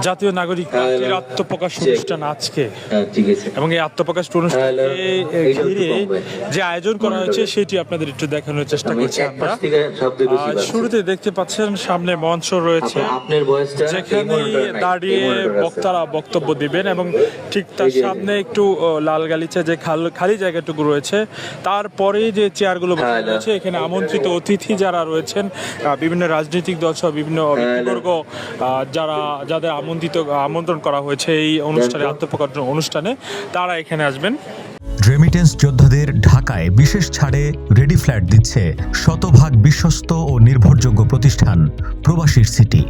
জাতীয় নাগরিক পার্টির আত্মপ্রকাশ অনুষ্ঠান আজকে। হ্যাঁ এবং এই আত্মপ্রকাশ অনুষ্ঠানকে ঘিরে যে আয়োজন করা হয়েছে সেটি আপনাদের একটু দেখানোর চেষ্টা করছি আমরা। শুরুতে দেখতে পাচ্ছেন সামনে মঞ্চ রয়েছে। যেখানে দাঁড়িয়ে। বক্তারা বক্তব্য দিবেন এবং ঠিক তার সামনে একটু লাল গালিচা যে খাল- খালি জায়গাটুকু রয়েছে তারপরে যে চেয়ারগুলো বসানো হ্যালো। রয়েছে এখানে আমন্ত্রিত অতিথি যারা রয়েছেন বিভিন্ন রাজনৈতিক দল সহ বিভিন্ন ব্যক্তিবর্গ যারা যাদের আমন্ত্রিত আমন্ত্রণ করা হয়েছে এই অনুষ্ঠানে আত্মপ্রকাশ অনুষ্ঠানে। তারা এখানে আসবেন। রেমিটেন্স যোদ্ধাদের ঢাকায় বিশেষ ছাড়ে রেডি ফ্ল্যাট দিচ্ছে শতভাগ বিশ্বস্ত ও নির্ভরযোগ্য প্রতিষ্ঠান প্রবাসীর সিটি।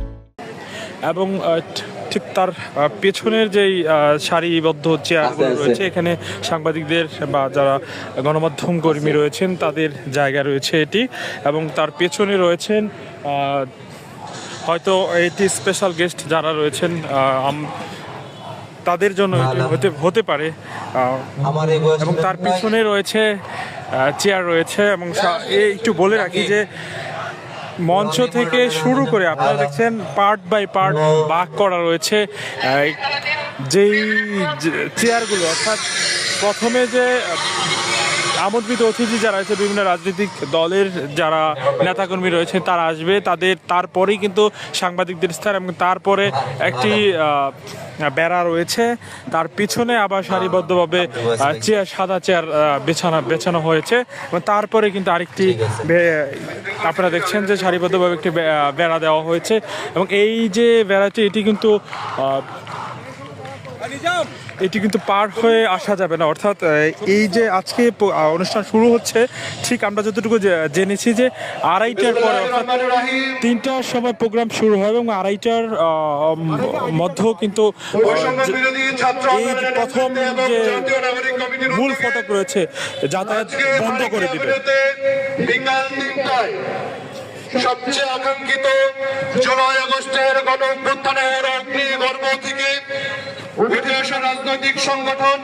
এবং ঠিক- তার পেছনের যেই সারিবদ্ধ চেয়ারগুলো। রয়েছে এখানে সাংবাদিকদের বা যারা গণমাধ্যম কর্মী রয়েছেন তাদের জায়গা রয়েছে এটি। এবং তার পেছনে রয়েছেন আহ, হয়তো এটি স্পেশাল গেস্ট যারা রয়েছেন তাদের জন্য হতে হতে পারে। এবং তার পিছনে রয়েছে চেয়ার রয়েছে এবং এই একটু বলে রাখি যে মঞ্চ থেকে শুরু করে আপনারা দেখছেন পার্ট বাই পার্ট বাক করা রয়েছে। যেই চেয়ারগুলো অর্থাৎ প্রথমে যে আমন্ত্রিত অতিথি যারা আছে বিভিন্ন রাজনৈতিক দলের যারা নেতাকর্মী রয়েছে তারা আসবে। তাদের তারপরেই কিন্তু সাংবাদিকদের স্থান এবং তারপরে একটি বেড়া রয়েছে। তার পিছনে আবার সারিবদ্ধভাবে চেয়ার সাদা চেয়ার বেছানো বেছানো হয়েছে। এবং তারপরে কিন্তু আরেকটি আপনারা দেখছেন যে সারিবদ্ধভাবে একটি বেড়া দেওয়া হয়েছে। এবং এই যে বেড়াটি এটি কিন্তু এটি কিন্তু পার হয়ে আসা যাবে না। অর্থাৎ এই যে আজকে অনুষ্ঠান শুরু হচ্ছে ঠিক আমরা যতটুকু জেনেছি যে আড়াইটার পরে অর্থাৎ তিনটার সময় প্রোগ্রাম শুরু হবে এবং আড়াইটার মধ্যেও কিন্তু এই প্রথম যে মূল ফটক রয়েছে যাতায়াত বন্ধ করে দিবে। বিকাল তিনটায় সবচেয়ে আকাঙ্ক্ষিত জুলাই আগস্টের গণ অভ্যুত্থানের অগ্নি গর্ভ থেকে উঠে রাজনৈতিক সংগঠন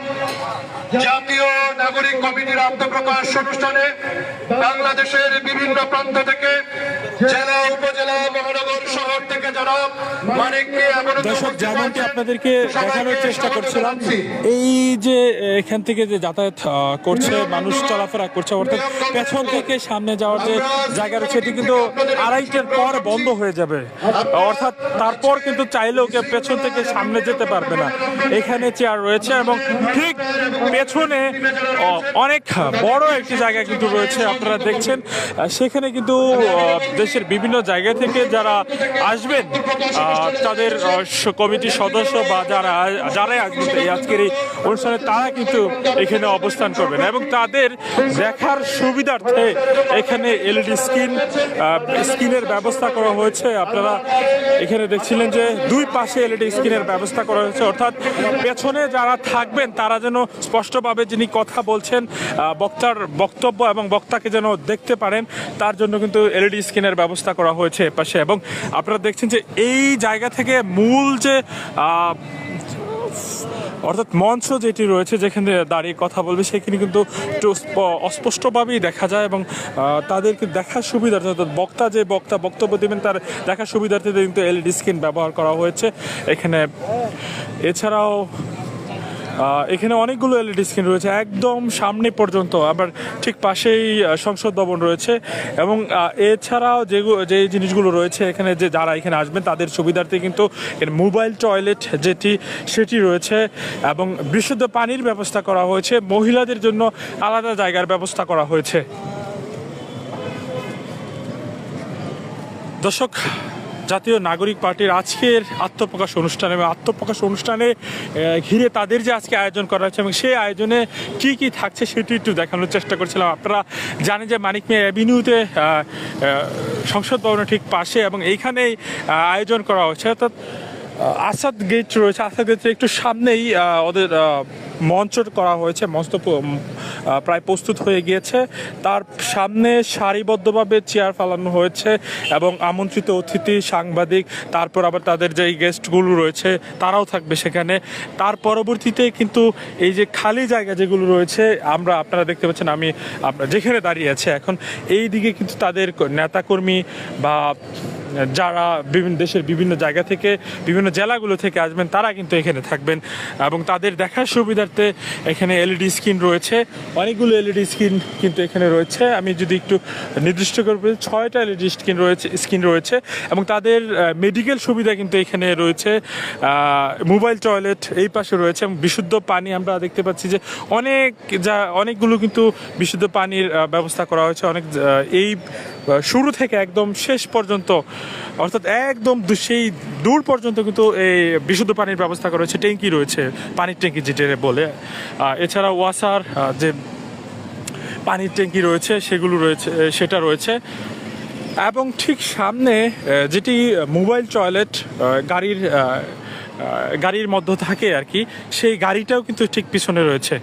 জাতীয় নাগরিক কমিটির আত্মপ্রকাশ অনুষ্ঠানে বাংলাদেশের বিভিন্ন প্রান্ত থেকে জেলা উপজেলা মহানগর শহর থেকে যারা দর্শক যেমনটি আপনাদেরকে দেখানোর চেষ্টা করছিলাম এই যে এখান থেকে যে যাতায়াত করছে মানুষ চলাফেরা করছে অর্থাৎ পেছন থেকে সামনে যাওয়ার যে জায়গা রয়েছে এটি কিন্তু আড়াইটার পর বন্ধ হয়ে যাবে। অর্থাৎ তারপর কিন্তু চাইলেও কেউ পেছন থেকে সামনে যেতে পারবে না। এখানে চেয়ার রয়েছে এবং ঠিক পেছনে অনেক বড় একটি জায়গা কিন্তু রয়েছে আপনারা দেখছেন। সেখানে কিন্তু আহ, দেশের বিভিন্ন জায়গা থেকে যারা আসবেন তাদের কমিটির সদস্য বা যারা যারাই আসবেন এই আজকের এই অনুষ্ঠানে তারা কিন্তু এখানে অবস্থান করবেন এবং তাদের দেখার সুবিধার্থে এখানে এলইডি স্ক্রিন স্ক্রিনের ব্যবস্থা করা হয়েছে। আপনারা এখানে দেখছিলেন যে দুই পাশে এলইডি স্ক্রিনের ব্যবস্থা করা হয়েছে। অর্থাৎ পেছনে যারা থাকবেন তারা যেন স্পষ্টভাবে যিনি কথা বলছেন বক্তার বক্তব্য এবং বক্তাকে যেন দেখতে পারেন তার জন্য কিন্তু এলইডি স্ক্রিনের ব্যবস্থা করা হয়েছে এপাশে এবং আপনারা দেখছেন যে এই জায়গা থেকে মূল যে অর্থাৎ মঞ্চ যেটি রয়েছে, যেখানে দাঁড়িয়ে কথা বলবে, সেখানে কিন্তু একটু অস্পষ্টভাবেই দেখা যায় এবং তাদেরকে দেখার সুবিধার্থে অর্থাৎ বক্তা যে বক্তা বক্তব্য দেবেন, তার দেখার সুবিধার্থে কিন্তু এলইডি স্ক্রিন ব্যবহার করা হয়েছে। এখানে, এছাড়াও এখানে অনেকগুলো এলইডি স্ক্রিন রয়েছে, একদম সামনে পর্যন্ত, আবার ঠিক পাশেই সংসদ ভবন রয়েছে এবং এছাড়াও যে যে জিনিসগুলো রয়েছে এখানে যে যারা এখানে আসবেন, তাদের সুবিধার্থে কিন্তু মোবাইল টয়লেট যেটি, সেটি রয়েছে এবং বিশুদ্ধ পানির ব্যবস্থা করা হয়েছে, মহিলাদের জন্য আলাদা জায়গার ব্যবস্থা করা হয়েছে। দর্শক জাতীয় নাগরিক পার্টির আজকের আত্মপ্রকাশ অনুষ্ঠানে এবং আত্মপ্রকাশ অনুষ্ঠানে ঘিরে তাদের যে আজকে আয়োজন করা হয়েছে এবং সেই আয়োজনে কি কি থাকছে সেটি একটু দেখানোর চেষ্টা করছিলাম। আপনারা জানেন যে মানিক মিয়া অ্যাভিনিউতে সংসদ ভবনের ঠিক পাশে এবং এইখানেই আয়োজন করা হয়েছে। অর্থাৎ আসাদ গেট রয়েছে। আসাদ গেটের একটু সামনেই ওদের মঞ্চ করা হয়েছে মঞ্চ প্রায় প্রস্তুত হয়ে গিয়েছে। তার সামনে সারিবদ্ধভাবে চেয়ার ফালানো হয়েছে এবং আমন্ত্রিত অতিথি, সাংবাদিক, তারপর আবার তাদের যে গেস্টগুলো রয়েছে, তারাও থাকবে সেখানে। তার পরবর্তীতে কিন্তু এই যে খালি জায়গা যেগুলো রয়েছে, আমরা আপনারা দেখতে পাচ্ছেন, আমি আপনার যেখানে দাঁড়িয়ে আছে এখন এই দিকে কিন্তু তাদের নেতাকর্মী বা যারা বিভিন্ন দেশের বিভিন্ন জায়গা থেকে বিভিন্ন জেলাগুলো থেকে আসবেন তারা কিন্তু এখানে থাকবেন। এবং তাদের দেখার সুবিধার্থে এখানে এলইডি স্ক্রিন রয়েছে। অনেকগুলো এলইডি স্ক্রিন কিন্তু এখানে রয়েছে। আমি যদি একটু নির্দিষ্ট করে বলি, ছয়টা এলইডি স্ক্রিন রয়েছে স্ক্রিন রয়েছে। এবং তাদের মেডিকেল সুবিধা কিন্তু এখানে রয়েছে। মোবাইল টয়লেট এই পাশে রয়েছে। এবং বিশুদ্ধ পানি আমরা দেখতে পাচ্ছি যে অনেক যা অনেকগুলো কিন্তু বিশুদ্ধ পানির ব্যবস্থা করা হয়েছে। অনেক এই শুরু থেকে একদম শেষ পর্যন্ত অর্থাৎ একদম সেই দূর পর্যন্ত কিন্তু এই বিশুদ্ধ পানির ব্যবস্থা করা হয়েছে ট্যাঙ্কি রয়েছে, পানির ট্যাঙ্কি যেটা বলে। এছাড়া ওয়াসার যে পানির ট্যাঙ্কি রয়েছে, সেগুলো রয়েছে সেটা রয়েছে। এবং ঠিক সামনে যেটি মোবাইল টয়লেট গাড়ির গাড়ির মধ্যে থাকে আর কি, সেই গাড়িটাও কিন্তু ঠিক পিছনে রয়েছে।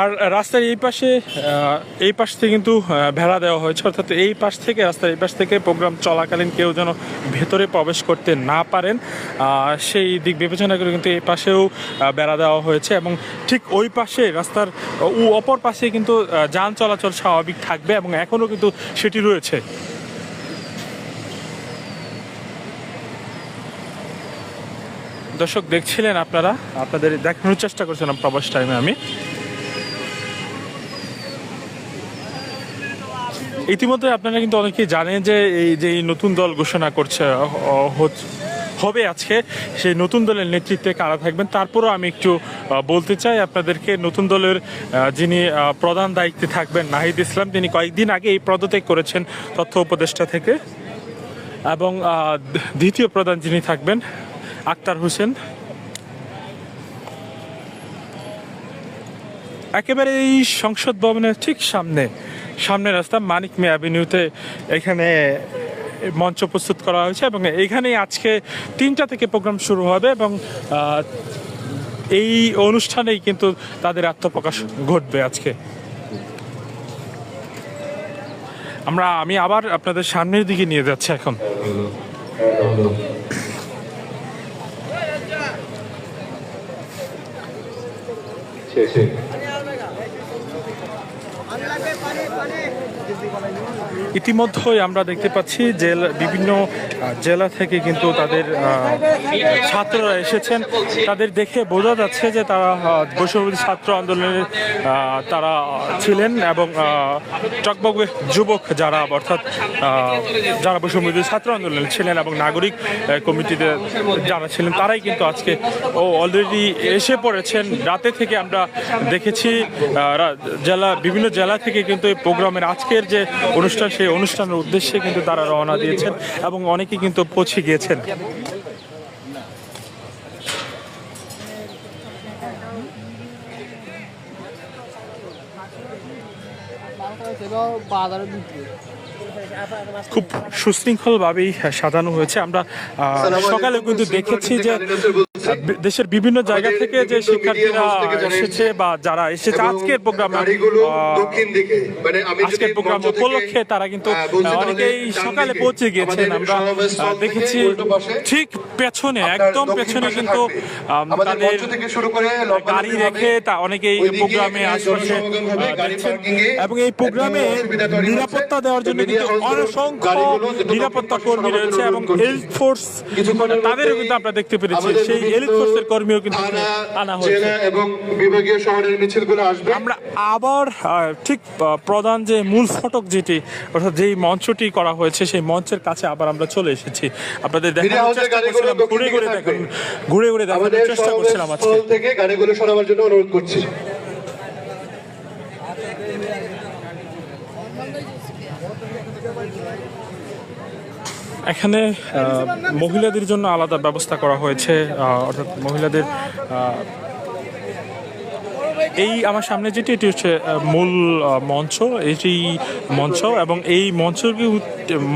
আর রাস্তার এই পাশে এই পাশ থেকে কিন্তু ভেড়া দেওয়া হয়েছে। অর্থাৎ এই পাশ থেকে, রাস্তার এই পাশ থেকে প্রোগ্রাম চলাকালীন কেউ যেন ভেতরে প্রবেশ করতে না পারেন সেই দিক বিবেচনা করে কিন্তু এই পাশেও বেড়া দেওয়া হয়েছে এবং ঠিক ওই পাশে রাস্তার, ও অপর পাশে কিন্তু যান চলাচল স্বাভাবিক থাকবে এবং এখনও কিন্তু সেটি রয়েছে। দর্শক, দেখছিলেন আপনারা? আপনাদের দেখানোর চেষ্টা করছিলাম প্রবাস টাইমে আমি। ইতিমধ্যে আপনারা কিন্তু অনেকেই জানেন যে এই যে নতুন দল ঘোষণা করছে হবে আজকে। সেই নতুন দলের নেতৃত্বে কারা থাকবেন, তারপরও আমি একটু বলতে চাই আপনাদেরকে, নতুন দলের যিনি প্রধান দায়িত্বে থাকবেন নাহিদ ইসলাম, তিনি কয়েকদিন আগে এই পদত্যাগ করেছেন তথ্য উপদেষ্টা থেকে। এবং দ্বিতীয় প্রধান যিনি থাকবেন, আক্তার হোসেন। একেবারে এই সংসদ ভবনের ঠিক সামনে সামনে রাস্তা মানিক মে অ্যাভিনিউতে এখানে মঞ্চ প্রস্তুত করা হয়েছে এবং এইখানেই আজকে তিনটা থেকে প্রোগ্রাম শুরু হবে এবং এই অনুষ্ঠানেই কিন্তু তাদের আত্মপ্রকাশ ঘটবে আজকে। আমরা, আমি আবার আপনাদের সামনের দিকে নিয়ে যাচ্ছি এখন। ইতিমধ্যেই আমরা দেখতে পাচ্ছি জেলা বিভিন্ন জেলা থেকে কিন্তু তাদের ছাত্ররা এসেছেন। তাদের দেখে বোঝা যাচ্ছে যে তারা আহ, ছাত্র আন্দোলনের তারা ছিলেন এবং টকবগে যুবক যারা অর্থাৎ যারা বৈষম্যবিরোধী ছাত্র আন্দোলনে ছিলেন এবং নাগরিক কমিটিতে যারা ছিলেন তারাই কিন্তু আজকে ও অলরেডি এসে পড়েছেন। রাতে থেকে আমরা দেখেছি জেলা বিভিন্ন জেলা থেকে কিন্তু এই প্রোগ্রামের আজকের যে অনুষ্ঠান সেই অনুষ্ঠানের উদ্দেশ্যে কিন্তু তারা রওনা দিয়েছেন এবং অনেকে কিন্তু পৌঁছে গিয়েছেন। খুব সুশৃঙ্খলভাবেই সাজানো হয়েছে। আমরা আহ, সকালে কিন্তু দেখেছি যে দেশের বিভিন্ন জায়গা থেকে যে শিক্ষার্থীরা এসেছে বা যারা এসেছে আজকের প্রোগ্রামে দক্ষিণ দিকে মানে আমি আজকের প্রোগ্রাম উপলক্ষে তারা কিন্তু অনেকেই সকালে পৌঁছে গিয়েছেন আমরা দেখেছি ঠিক পেছনে একদম পেছনে কিন্তু তাদের গাড়ি রেখে তা অনেকেই প্রোগ্রামে আশপাশে। পার্কিংয়ে এবং এই প্রোগ্রামে। নিরাপত্তা দেওয়ার জন্য কিন্তু অসংখ্য নিরাপত্তা কর্মী রয়েছে এবং। এলিট ফোর্স তাদেরও কিন্তু আমরা দেখতে পেরেছি সেই এলিট ফোর্সের কর্মীও কিন্তু আনা হয়েছে। এবং বিভাগীয় শহরের মিছিলগুলো আসবে। আমরা আবার ঠিক প্রধান যে মূল ফটক যেটি অর্থাৎ যেই মঞ্চটি করা হয়েছে সেই মঞ্চের কাছে আবার আমরা চলে এসেছি। আপনাদের দেখানোর চেষ্টা করছিলাম ঘুরে ঘুরে থাকবে। দেখান ঘুরে ঘুরে দেখানোর চেষ্টা করছিলাম আজকে। থেকে গাড়িগুলো সরাবার জন্য অনুরোধ করছি। এখানে মহিলাদের জন্য আলাদা ব্যবস্থা করা হয়েছে অর্থাৎ মহিলাদের এই আমার সামনে যেটি, এটি হচ্ছে মূল মঞ্চ। এটি মঞ্চ এবং এই মঞ্চ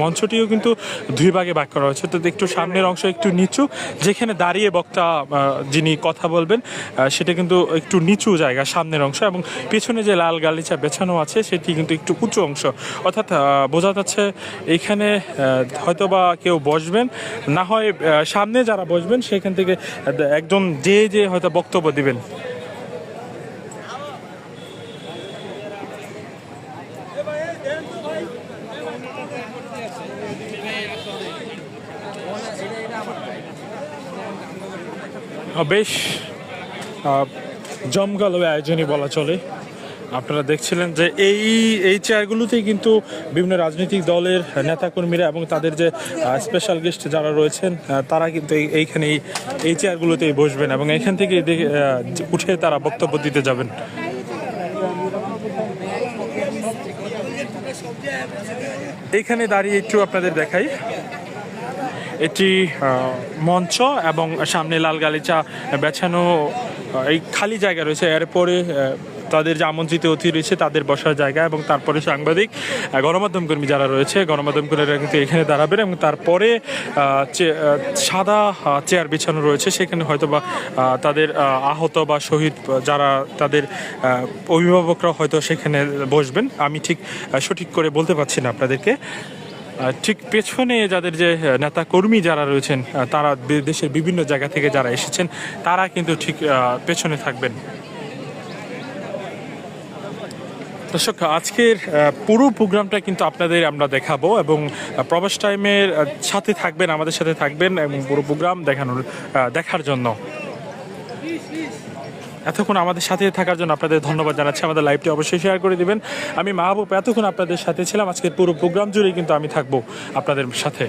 মঞ্চটিও কিন্তু দুই ভাগে ভাগ করা হয়েছে। তো একটু সামনের অংশ একটু নিচু, যেখানে দাঁড়িয়ে বক্তা যিনি কথা বলবেন সেটা কিন্তু একটু নিচু জায়গা, সামনের অংশ এবং পেছনে যে লাল গালিচা বেছানো আছে, সেটি কিন্তু একটু উঁচু অংশ। অর্থাৎ বোঝা যাচ্ছে এখানে হয়তো বা কেউ বসবেন, না হয় সামনে যারা বসবেন, সেখান থেকে একজন যে যে হয়তো বক্তব্য দিবেন। বেশ জমকালো আয়োজনই বলা চলে। আপনারা দেখছিলেন যে এই এই চেয়ারগুলোতেই কিন্তু বিভিন্ন রাজনৈতিক দলের নেতাকর্মীরা এবং তাদের যে স্পেশাল গেস্ট যারা রয়েছেন তারা কিন্তু এই- এইখানে এই- চেয়ারগুলোতেই বসবেন এবং এখান থেকে উঠে তারা বক্তব্য দিতে যাবেন। এইখানে দাঁড়িয়ে একটু আপনাদের দেখাই। এটি মঞ্চ এবং সামনে লাল গালিচা বেছানো এই খালি জায়গা রয়েছে। এরপরে তাদের যে আমন্ত্রিত অতিথি রয়েছে, তাদের বসার জায়গা এবং তারপরে সাংবাদিক গণমাধ্যম কর্মী যারা রয়েছে, গণমাধ্যম কর্মীরা কিন্তু এখানে দাঁড়াবেন এবং তারপরে সাদা চেয়ার বিছানো রয়েছে। সেখানে হয়তো বা তাদের আহত বা শহীদ যারা তাদের অভিভাবকরা হয়তো সেখানে বসবেন। আমি ঠিক সঠিক করে বলতে পারছি না আপনাদেরকে। ঠিক পেছনে যাদের যে নেতা কর্মী যারা রয়েছেন তারা দেশের বিভিন্ন জায়গা থেকে যারা এসেছেন, তারা কিন্তু ঠিক পেছনে থাকবেন। দর্শক, আজকের পুরো প্রোগ্রামটা কিন্তু আপনাদের আমরা দেখাবো এবং প্রবাস টাইমের সাথে থাকবেন, আমাদের সাথে থাকবেন এবং পুরো প্রোগ্রাম দেখানোর দেখার জন্য। এতক্ষণ আমাদের সাথে থাকার জন্য আপনাদের ধন্যবাদ জানাচ্ছি। আমাদের লাইভটি অবশ্যই শেয়ার করে দিবেন। আমি মাহবুব, এতক্ষণ আপনাদের সাথে ছিলাম। আজকের পুরো প্রোগ্রাম জুড়েই কিন্তু আমি থাকব আপনাদের সাথে।